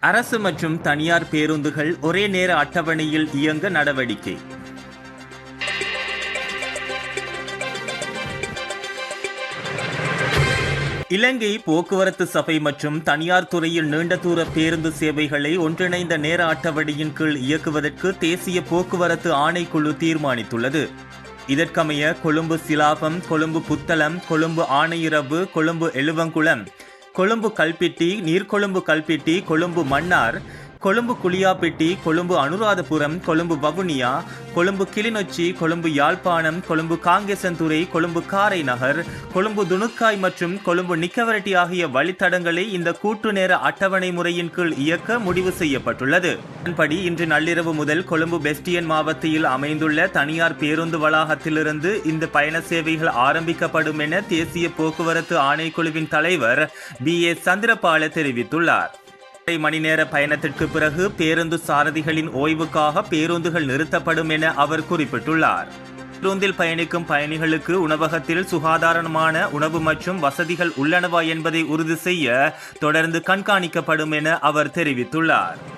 அரசு மற்றும் தனியார் பேருந்துகள் ஒரே நேர அட்டவணையில் இயங்க நடவடிக்கை. இலங்கை போக்குவரத்து சபை மற்றும் தனியார் துறையில் நீண்ட தூர பேருந்து சேவைகளை ஒன்றிணைந்த நேர அட்டவணையின் கீழ் இயக்குவதற்கு தேசிய போக்குவரத்து ஆணைக்குழு தீர்மானித்துள்ளது. இதற்கமைய கொழும்பு சிலாபம் கொழும்பு புத்தளம் கொழும்பு ஆணையிரவு கொழும்பு எழுவங்குளம் கொழும்பு கல்பிட்டி நீர்கொழும்பு கல்பிட்டி கொழும்பு மன்னார் கொழும்பு குளியாப்பிட்டி கொழும்பு அனுராதபுரம் கொழும்பு வவுனியா கொழும்பு கிளிநொச்சி கொழும்பு யாழ்ப்பாணம் கொழும்பு காங்கேசன்துறை கொழும்பு காரை நகர் கொழும்பு துணுக்காய் மற்றும் கொழும்பு நிக்கவரட்டி ஆகிய வழித்தடங்களை இந்த கூட்டு நேர அட்டவணை முறையின் கீழ் இயக்க முடிவு செய்யப்பட்டுள்ளது. அதன்படி இன்று நள்ளிரவு முதல் கொழும்பு பெஸ்டியன் மாவட்டத்தில் அமைந்துள்ள தனியார் பேருந்து வளாகத்திலிருந்து இந்த பயண சேவைகள் ஆரம்பிக்கப்படும் என தேசிய போக்குவரத்து ஆணைக்குழுவின் தலைவர் பி ஏ சந்திரபால தெரிவித்துள்ளார். மணி நேர பயணத்திற்கு பிறகு பேருந்து சாரதிகளின் ஓய்வுக்காக பேருந்துகள் நிறுத்தப்படும் என அவர் குறிப்பிட்டுள்ளார். பேருந்தில் பயணிக்கும் பயணிகளுக்கு உணவகத்தில் சுகாதாரமான உணவு மற்றும் வசதிகள் உள்ளனவா என்பதை உறுதி செய்ய தொடர்ந்து கண்காணிக்கப்படும் என அவர் தெரிவித்துள்ளார்.